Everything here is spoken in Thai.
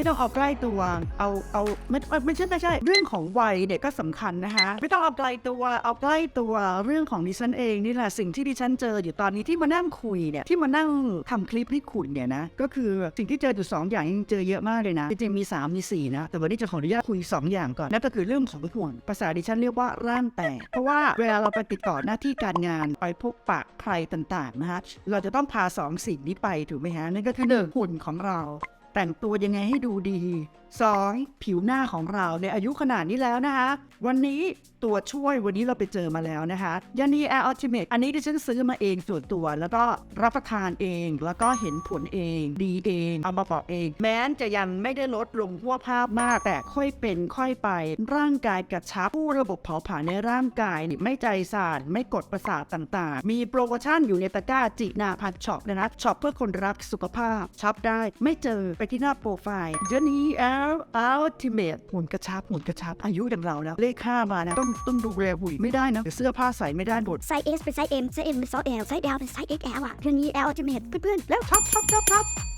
ไม่ต้องเอาใกล้ตัว เอาเอาไม่ไม่ใช่ไม่ใช่ เรื่องของวัยเนี่ยก็สำคัญนะคะ ไม่ต้องเอาไกลตัวเอาใกล้ตัวเรื่องของดิฉันเองนี่แหละสิ่งที่ดิฉันเจออยู่ตอนนี้ที่มานั่งคุยเนี่ยที่มานั่งทำคลิปให้คุณเนี่ยนะก็คือสิ่งที่เจออยู่สองอย่างยังเจอเยอะมากเลยนะจริงๆมีสามมีสี่นะ แต่วันนี้จะขออนุญาตคุยสองอย่างก่อนนั่นก็คือเรื่องของห่วงภาษาดิฉันเรียกว่าร่างแตกเพราะว่าเวลาเราไปติดต่อหน้าที่การงานไปพบปะใครต่างๆนะคะเราจะต้องพาสองสิ่งนี้ไปถูกไหมฮะนั่นก็คือหนึ่งหุ่นของเรา แต่งตัวยังไงให้ดูดี 2. ผิวหน้าของเราในอายุขนาดนี้แล้วนะคะ วันนี้ตัวช่วยวันนี้เราไปเจอมาแล้วนะคะยานีแอร์อัลติเมทอันนี้ที่ฉันซื้อมาเองส่วนตัว แล้วก็รับประทานเอง แล้วก็เห็นผลเอง ดีเอง เอามาบอกเอง แม้นจะยังไม่ได้ลดลงหัวภาพมาก แต่ค่อยเป็นค่อยไป ร่างกายกระชับผู้ระบบเผาผลาญในร่างกายไม่ใจสั่นไม่กดประสาทต่างๆ มีโปรโมชั่นอยู่ในตะกร้าจินาพันช็อปนะคะช็อปเพื่อคนรักสุขภาพช็อปได้ไม่เจอไปที่หน้าโปรไฟล์เจนี่แอลอัลติเมทหุ่นกระชับหุ่นกระชับอายุอย่างเราแล้ว เลขห้ามานะต้องต้องดูแลหุ่นไม่ได้นะเดี๋ยวเสื้อผ้าใส่ไม่ได้หมดไซส์ S เป็นไซส์ M ไซส์ M เป็นไซส์ L ไซส์ L เป็นไซส์ XL อะเรื่องนี้ L จะเห็นเพื่อนๆแล้วช็อปช็อปช็อปช็อป